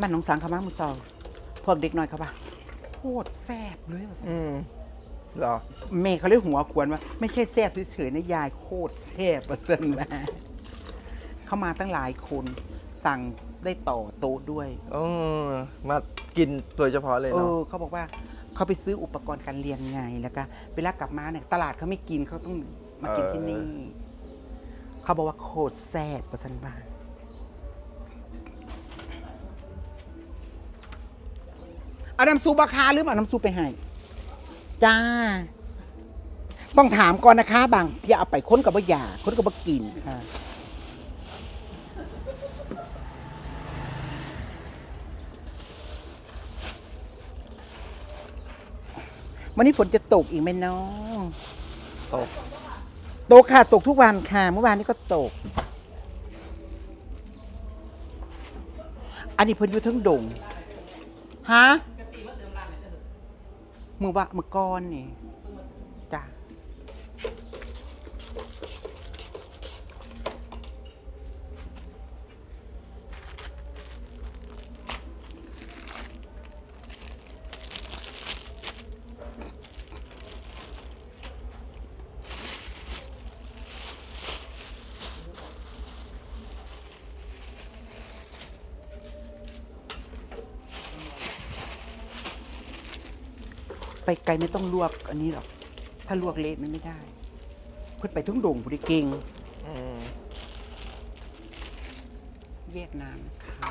บ้านหนองสังเขามามือซองพวกเด็กน้อยเขาปะโคตรแซ่บเลยว่ะอืมเหรอแม่เขาเรียกหัวควรว่า ไม่ใช่แซ่บเฉยๆนะยายโคตรแซ่บประเสริฐมาเขามาตั้งหลายคนสั่งได้ต่อโต๊ะด้วย เออมากินโดยเฉพาะเลยเอเนาะอเขาบอกว่าเขาไปซื้ออุปกรณ์การเรียนไงแล้วก็เวลากลับมาเนี่ยตลาดเขาไม่กินเขาต้องมากินที่นี่ เขาบอกว่าโคตรแซ่บประสันบ้าน เอาน้ำซุปบาคาหรือเอาน้ำซุปไปให้จ้า ต้องถามก่อนนะคะ บางอย่าเอาไปค้นกับว่าอย่าค้นกับว่ากินค่ะ วันนี้ฝนจะตกอีกไหมน้องตกตกค่ะ ตกทุกวันค่ะ เมื่อวานนี้ก็ตก อันนี้เพิ่นอยู่เทั้งดงฮะ มือวะมือก้อนนี่ ไปไกลไม่ต้องลวกอันนี้หรอก ถ้าลวกเละมันไม่ได้เพิ่นไปทุ่งดงบุรีเก่งอืมแยกน้ำค่ะ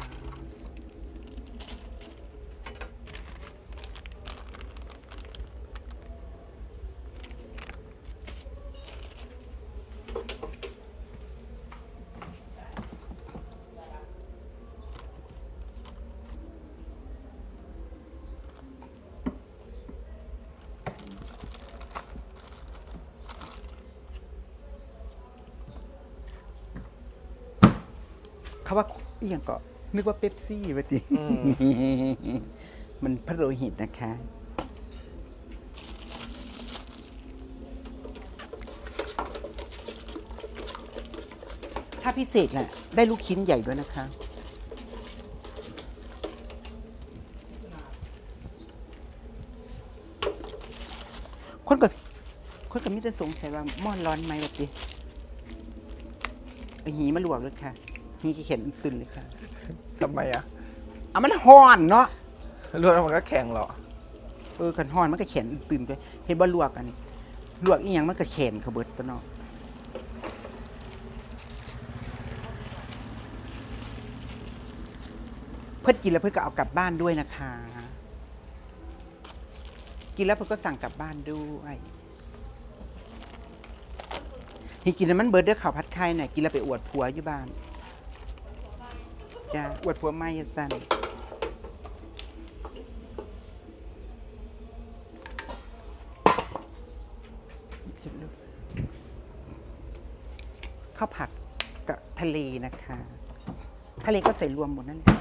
เขาว่าอหย่างก็นึกว่าเป๊ปซี่ไปจิอืม มันพระโลหิตนะคะ ถ้าพิเศษน่ะได้ลูกชิ้นใหญ่ด้วยนะคะ คนก็คนก็มิจะสงสัยว่าม่อนร้อนไหมแบบนี้เอาหีมาลวกเลยค่ะ หีขี้เข็นตึนเลยค่ะทำไมอะเอามันห่อนเนาะรวดมันก็แข็งเหรอ เออขันห่อนมันก็แขนตื่นไปเห็นบ่ลวกอันนี้ลวกอีหยังมันก็แขนเขาเบิดตัวเนาะเพิ่นกินแล้วเพิ่นก็เอากลับบ้านด้วยนะคะ กินแล้วเพิ่นก็สั่งกลับบ้านด้วยที่กินแล้วมันเบิดเด้อข่าวผัดไข่น่ะกินแล้วไปอวดผัวอยู่บ้าน จ้าอวดผัวไม่สั่นข้าวผัดกับทะเลนะคะ ทะเลก็ใส่รวมหมดนั่นแหละ